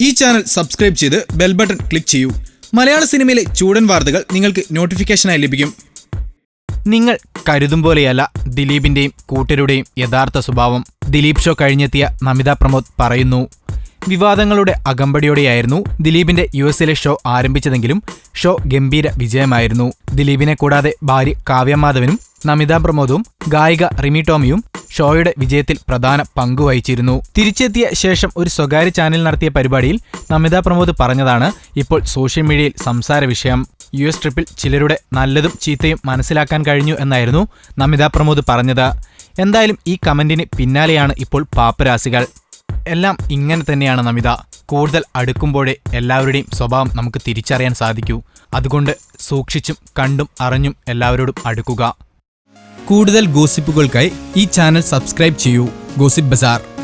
ഈ channel subscribe ചെയ്ത് bell button click ചെയ്യൂ. മലയാള സിനിമയിലെ ചൂടൻ വാർത്തകൾ നിങ്ങൾക്ക് നോട്ടിഫിക്കേഷനായി ലഭിക്കും. നിങ്ങൾ കരുതും പോലെയല്ല ദിലീപിന്റെയും കൂട്ടരുടെയും യഥാർത്ഥ സ്വഭാവം. ദിലീപ് ഷോ കഴിഞ്ഞെത്തിയ നമിത പ്രമോദ് പറയുന്നു വിവാദങ്ങളുടെ അകമ്പടിയോടെയായിരുന്നു ദിലീപിന്റെ യു എസിലെ ഷോ ആരംഭിച്ചതെങ്കിലും ഷോ ഗംഭീര വിജയമായിരുന്നു. ദിലീപിനെ കൂടാതെ ഭാര്യ കാവ്യമാധവനും നമിത പ്രമോദും ഗായിക റിമി ടോമിയും ഷോയുടെ വിജയത്തിൽ പ്രധാന പങ്കുവഹിച്ചിരുന്നു തിരിച്ചെത്തിയ ശേഷം ഒരു സ്വകാര്യ ചാനൽ നടത്തിയ പരിപാടിയിൽ നമിത പ്രമോദ് പറഞ്ഞതാണ് ഇപ്പോൾ സോഷ്യൽ മീഡിയയിൽ സംസാര വിഷയം. യു എസ് ട്രിപ്പിൽ ചിലരുടെ നല്ലതും ചീത്തയും മനസ്സിലാക്കാൻ കഴിഞ്ഞു എന്നായിരുന്നു നമിത പ്രമോദ് പറഞ്ഞത്. എന്തായാലും ഈ കമന്റിന് പിന്നാലെയാണ് ഇപ്പോൾ പാപ്പരാസികൾ. എല്ലാം ഇങ്ങനെ തന്നെയാണ് നമിത. കൂടുതൽ അടുക്കുമ്പോഴേ എല്ലാവരുടെയും സ്വഭാവം നമുക്ക് തിരിച്ചറിയാൻ സാധിക്കൂ. അതുകൊണ്ട് സൂക്ഷിച്ചും കണ്ടും അറിഞ്ഞും എല്ലാവരോടും അടുക്കുക. കൂടുതൽ ഗോസിപ്പുകൾക്കായി ഈ ചാനൽ സബ്സ്ക്രൈബ് ചെയ്യൂ. Gossip bazaar.